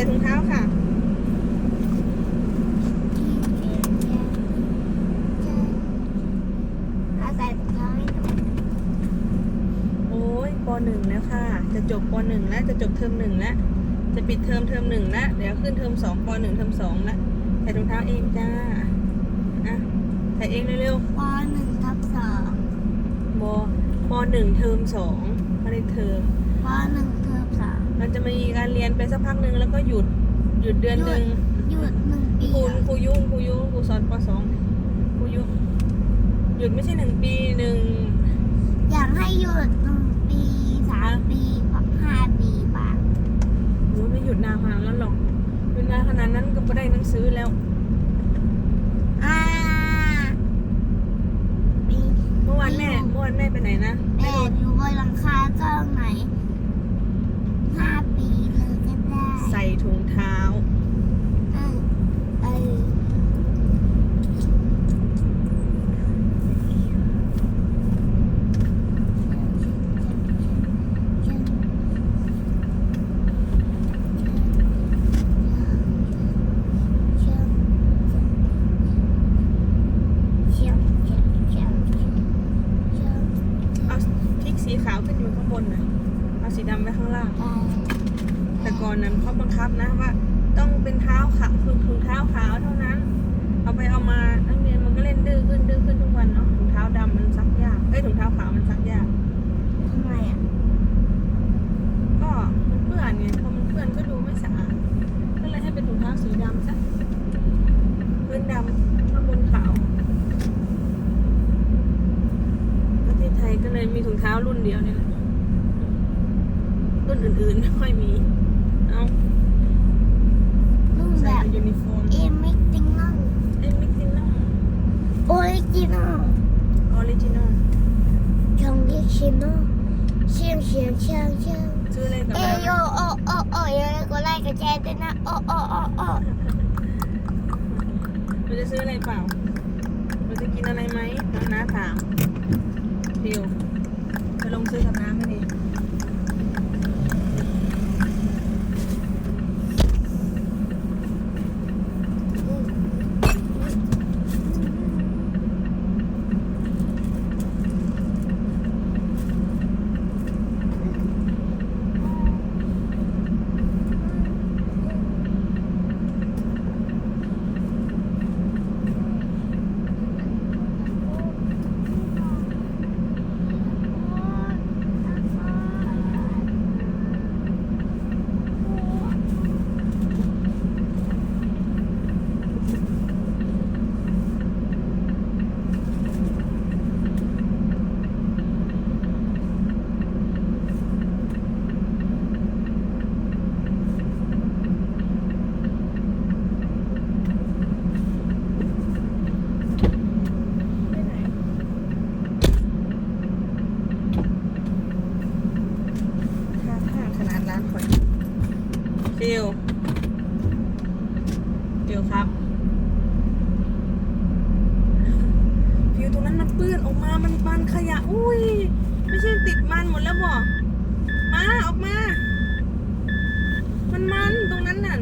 ส่ถุงเท้าค่ะเอาใส่ถุงเท้าให้หนูโอ้ยปหนึ่งแล้วค่ะ จะจบปหนึ่งแล้ว จะจบเทอมหนึ่งแล้ว จะปิดเทอมเทอมหนึ่งแล้ว เดี๋ยวขึ้นเทอมสองปหนึ่งเทอมสองแล้วใส่ถุงเท้าเองจ้า อะ ใส่เองเร็วปหนึ่งทับสองๆปปหนึ่งเทอมสองไม่ได้เทอมปหนึ่งเทอมสามมันจะมี การเรียนไปสักพักหนึ่งแล้วก็หยุดหยุดเดือนหนึ่งหยุดหนึ่งปีครูครูยุ่งครูยุ่งครูสอนปสองครูยุ่งหยุดไม่ใช่หนึ่งปีหนึ่งอยากให้หยุดหนึ่งปีสามปีห้าปีบ้างโอ้ยไม่หยุดนานขนาดนั้นหรอกหยุดนานขนาดนั้นก็ไม่ได้หนังสือแล้วอ่าปีเมื่อวานแม่เมื่อวานแม่ไปไหนนะแม่อยู่บนหลังคาเจ้าไหนห้าปีเลยก็ได้ ใส่ถุงเท้า เออเออ เอาพริกสีขาวขึ้นอยู่ข้างบนน่ะเอาสีดำไว้ข้างล่าง แต่ ก่อนนั้นเขาบังคับนะว่า ต้องเป็นเท้าขาวคือถุงเท้าขาวเท่านั้น เอาไปเอามานักเรียนมันก็เล่นดื้อขึ้นดื้อขึ้นทุกวันเนาะถุงเท้าดำมันซักยากเอ้ยถุงเท้าขาวมันซักยากทำไมอะก็มันเปื้อนไงพอมันเปื้อนก็ดูไม่สะอาดก็เลยให้เป็นถุงเท้าสีดำซะพื้นดำข้างบนขาวประเทศไทยก็เลยมีถุงเท้ารุ่นเดียวเนี่ยแหละรุ่นอื่นๆไม่ค่อยมี เอารูปแบใส่บเป็นยูนิฟอร์มเอมิกติงนอลเอ้ยมิกซินอลออริจินอลออริจินอลชงดิชินอลเชียงเชียงเชียงเชียงชื่ออะไรกับเอแม่โยโอโอโออย่าลืมกดไลค์กดแชร์ด้วยนะโอโอโอโอเราจะซื้ออะไรเปล่าเราจะกินอะไรไหมน้องน้าถามเดียวจะลงซื้อกับน้ำกันดีไปไหนค่าค่าขนาดร้านข่อย เดียวเดียวครับผิวตรงนั้นมันเปื้อนออกมามันมันขยะ อุ้ย ไม่ใช่ติดมันหมดแล้วบ่มาออกมา มันมันตรงนั้นน่ะ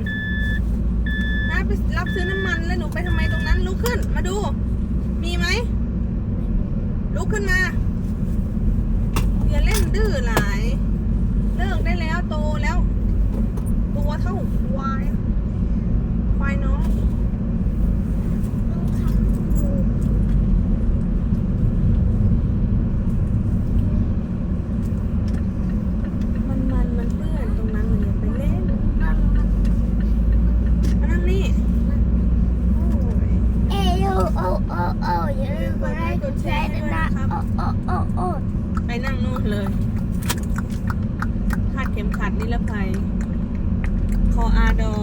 น้าไปรับซื้อน้ำมันแล้วหนูไปทำไมตรงนั้นลุกขึ้น มาดู มีไหมลุกขึ้นมา อย่าเล่นดื้อหลาย เลิกได้แล้วโตแล้วเท่าควาย ควายน้อง มันมันมันเปื้อนตรงนั้นมันอย่าไปเล่น มานั่งนี่ โอ้ย เอโยโอโอโออย่าลืมกดไลค์กด แชร์ด้วยนะโอโอโอโอไปนั่งนู่นเลย คาดเข็มขัดนิรภัย คออาดอ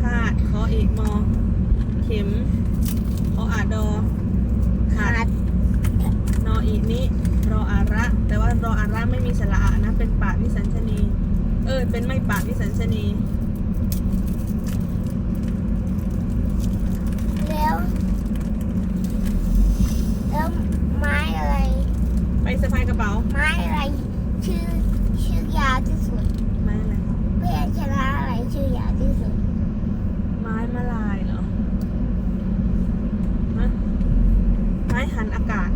คาดคอเอกมอ เข็ม คออาดอ ขาด นออีนี้รออาระ แต่ว่ารออาระไม่มีสระอะนะ เป็นปากวิสัญชนี เออ เป็นไม่ปากวิสัญชนี สะพายกระเป๋าไม้อะไร ชื่อชื่อยาวที่สุดไม้อะไรเพื่อนชนะอะไรชื่อยาวที่สุด ไม้มะลายเหรอฮะไม้หันอากาศ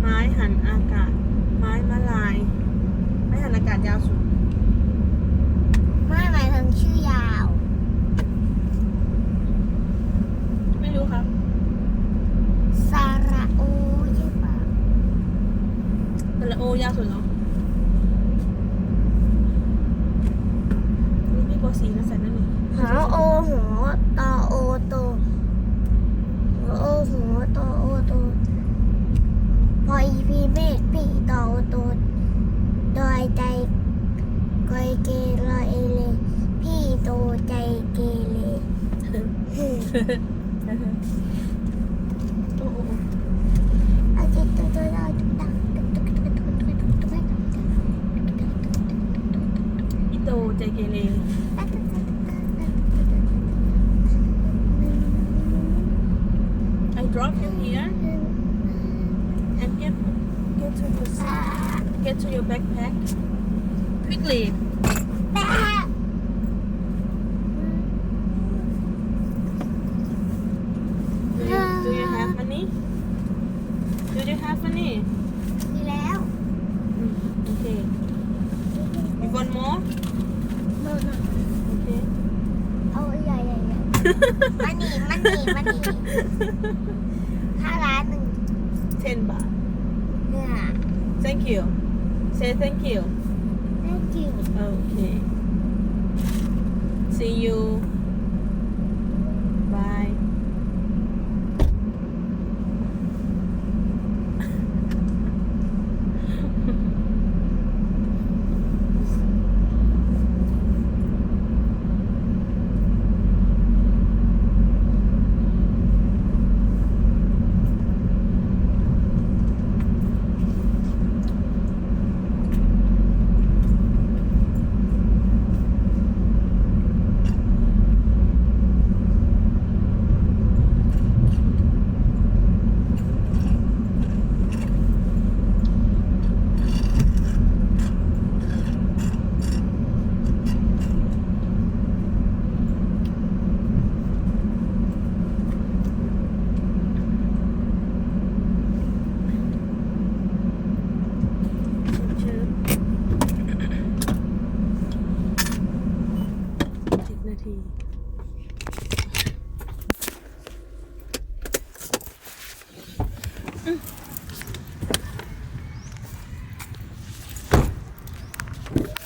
ไม้หันอากาศ ไม้มะลาย ไม้หันอากาศยาวสุด นี่พี่โกสีนะใส่นั่นนี่หอโอหัวตอโอโตหัวโอหัวตอโอโตพออีพีเมฆพี่ตอโอโตดอยใจกอยเกลอเอเลพี่โตใจเกเร ใจเกเร I drop you here and get get to your seat. get to your backpack quickly do you, do you have money do you have money มีแล้ว okay you want more มันหนีมันหนีมันหนีห้าล้านหนึ่ง10 baht เนี่ย thank you say thank you thank you okay see you bye